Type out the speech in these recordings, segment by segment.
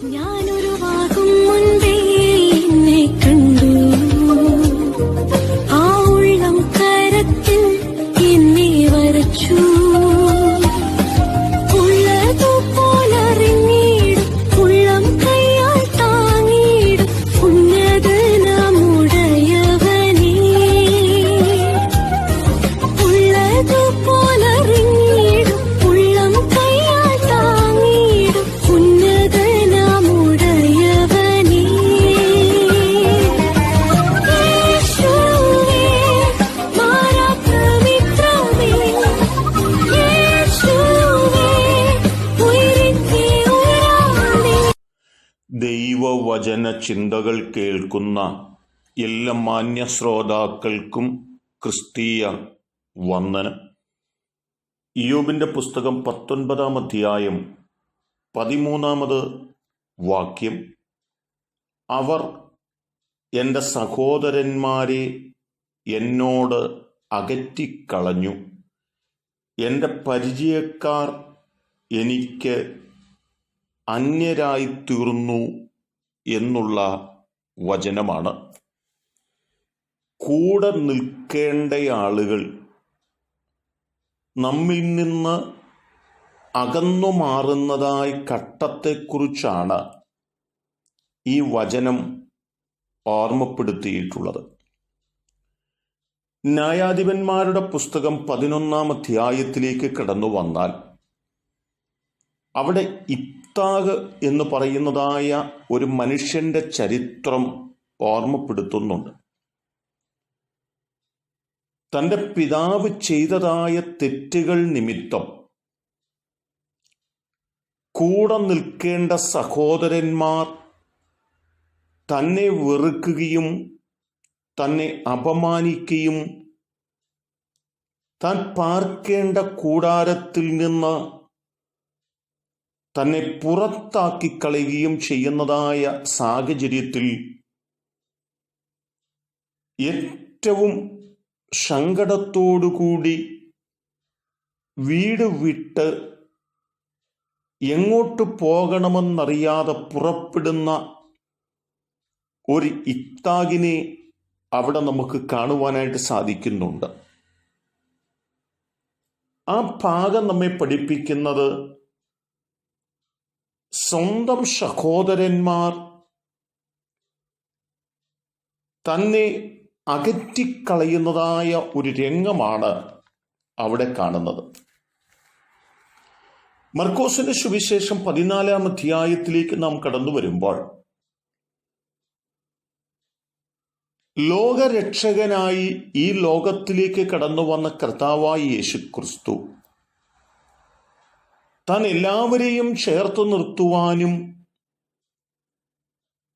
Yum. ദൈവവചന ചിന്തകൾ കേൾക്കുന്ന എല്ലാ മാന്യ ശ്രോതാക്കൾക്കും ക്രിസ്തീയ വന്ദനം. ഇയോബിന്റെ പുസ്തകം പത്തൊൻപതാം അധ്യായം പതിമൂന്നാമത് വാക്യം. അവർ എന്റെ സഹോദരന്മാരെ എന്നോട് അകറ്റിക്കളഞ്ഞു. എന്റെ പരിചയക്കാർ എനിക്ക് അന്യരായിത്തീർന്നു. എന്നുള്ള വചനമാണ്. കൂടെ നിൽക്കേണ്ട ആളുകൾ നമ്മിൽ നിന്ന് അകന്നു മാറുന്നതായ ഘട്ടത്തെക്കുറിച്ചാണ് ഈ വചനം ഓർമ്മപ്പെടുത്തിയിട്ടുള്ളത്. ന്യായാധിപന്മാരുടെ പുസ്തകം പതിനൊന്നാം അധ്യായത്തിലേക്ക് കടന്നു വന്നാൽ അവിടെ ഇപ്താഗ് എന്ന് പറയുന്നതായ ഒരു മനുഷ്യന്റെ ചരിത്രം ഓർമ്മപ്പെടുത്തുന്നുണ്ട്. തന്റെ പിതാവ് ചെയ്തതായ തെറ്റുകൾ നിമിത്തം കൂടെ നിൽക്കേണ്ട സഹോദരന്മാർ തന്നെ വെറുക്കുകയും തന്നെ അപമാനിക്കുകയും താൻ പാർക്കേണ്ട കൂടാരത്തിൽ നിന്ന് തന്നെ പുറത്താക്കി കളയുകയും ചെയ്യുന്നതായ സാഹചര്യത്തിൽ ഏറ്റവും സങ്കടത്തോടുകൂടി വീട് വിട്ട് എങ്ങോട്ട് പോകണമെന്നറിയാതെ പുറപ്പെടുന്ന ഒരു ഇത്താഗിനെ അവിടെ നമുക്ക് കാണുവാനായിട്ട് സാധിക്കുന്നുണ്ട്. ആ ഭാഗം നമ്മെ പഠിപ്പിക്കുന്നത് സ്വന്തം സഹോദരന്മാർ തന്നെ അകറ്റിക്കളയുന്നതായ ഒരു രംഗമാണ് അവിടെ കാണുന്നത്. മർക്കോസിന്റെ സുവിശേഷം പതിനാലാം അധ്യായത്തിലേക്ക് നാം കടന്നു വരുമ്പോൾ ലോകരക്ഷകനായി ഈ ലോകത്തിലേക്ക് കടന്നു വന്ന കർത്താവായി യേശു ക്രിസ്തു താൻ എല്ലാവരെയും ചേർത്ത് നിർത്തുവാനും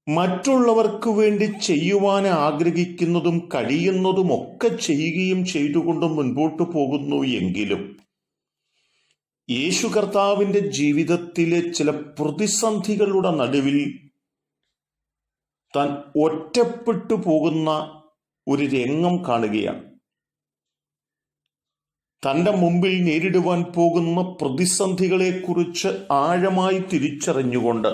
മറ്റുള്ളവർക്ക് വേണ്ടി ചെയ്യുവാൻ ആഗ്രഹിക്കുന്നതും കഴിയുന്നതും ഒക്കെ ചെയ്യുകയും ചെയ്തുകൊണ്ട് മുൻപോട്ട് പോകുന്നു എങ്കിലും യേശു കർത്താവിന്റെ ജീവിതത്തിലെ ചില പ്രതിസന്ധികളുടെ നടുവിൽ താൻ ഒറ്റപ്പെട്ടു പോകുന്ന ഒരു രംഗം കാണുകയാണ്. തന്റെ മുമ്പിൽ നേരിടുവാൻ പോകുന്ന പ്രതിസന്ധികളെക്കുറിച്ച് ആഴമായി തിരിച്ചറിഞ്ഞുകൊണ്ട്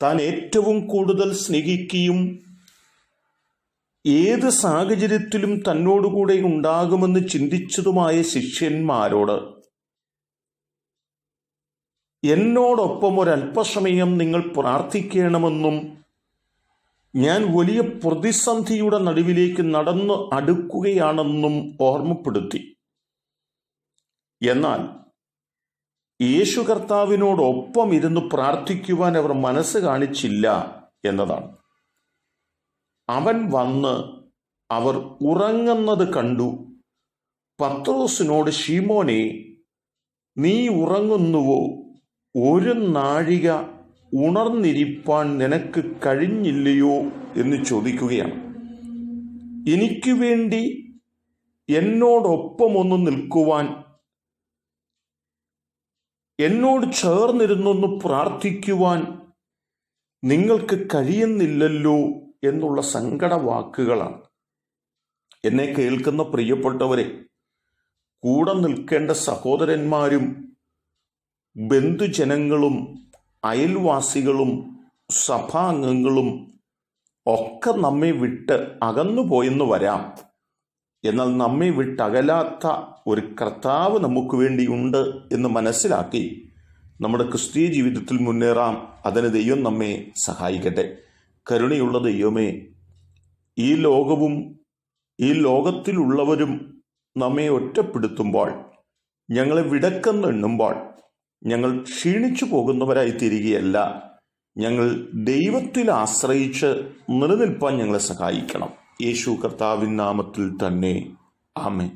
താൻ ഏറ്റവും കൂടുതൽ സ്നേഹിക്കുകയും ഏത് സാഹചര്യത്തിലും തന്നോടുകൂടെ ഉണ്ടാകുമെന്ന് ചിന്തിച്ചതുമായ ശിഷ്യന്മാരോട് എന്നോടൊപ്പം ഒരല്പസമയം നിങ്ങൾ പ്രാർത്ഥിക്കണമെന്നും ഞാൻ വലിയ പ്രതിസന്ധിയുടെ നടുവിലേക്ക് നടന്നു അടുക്കുകയാണെന്നും ഓർമ്മപ്പെടുത്തി. എന്നാൽ യേശു കർത്താവിനോടൊപ്പം ഇരുന്ന് പ്രാർത്ഥിക്കുവാൻ അവർ മനസ്സ് കാണിച്ചില്ല എന്നതാണ്. അവൻ വന്ന് അവർ ഉറങ്ങുന്നത് കണ്ടു. പത്രോസിനോട് ഷീമോനെ നീ ഉറങ്ങുന്നുവോ? ഒരു നാഴിക ഉണർന്നിരിപ്പാൻ നിനക്ക് കഴിഞ്ഞില്ലയോ എന്ന് ചോദിക്കുകയാണ്. എനിക്ക് വേണ്ടി എന്നോടൊപ്പമൊന്ന് നിൽക്കുവാൻ എന്നോട് ചേർന്നിരുന്നൊന്ന് പ്രാർത്ഥിക്കുവാൻ നിങ്ങൾക്ക് കഴിയുന്നില്ലല്ലോ എന്നുള്ള സങ്കട വാക്കുകളാണ് എന്നെ കേൾക്കുന്ന പ്രിയപ്പെട്ടവരെ കൂടെ നിൽക്കേണ്ട സഹോദരന്മാരും ബന്ധുജനങ്ങളും അയൽവാസികളും സഭാംഗങ്ങളും ഒക്കെ നമ്മെ വിട്ട് അകന്നു പോയെന്ന് വരാം. എന്നാൽ നമ്മെ വിട്ടകലാത്ത ഒരു കർത്താവ് നമുക്ക് വേണ്ടിയുണ്ട് എന്ന് മനസ്സിലാക്കി നമ്മുടെ ക്രിസ്തീയ ജീവിതത്തിൽ മുന്നേറാം. അതിന് ദൈവം നമ്മെ സഹായിക്കട്ടെ. കരുണയുള്ള ദൈവമേ ഈ ലോകവും ഈ ലോകത്തിലുള്ളവരും നമ്മെ ഒറ്റപ്പെടുത്തുമ്പോൾ ഞങ്ങളെ വിടക്കെന്നെണ്ണുമ്പോൾ ഞങ്ങൾ ക്ഷീണിച്ചു പോകുന്നവരായി തിരികെയല്ല ഞങ്ങൾ ദൈവത്തിൽ ആശ്രയിച്ച് നിലനിൽപ്പാൻ ഞങ്ങളെ സഹായിക്കണം. യേശു കർത്താവിൻ നാമത്തിൽ തന്നെ. ആമേ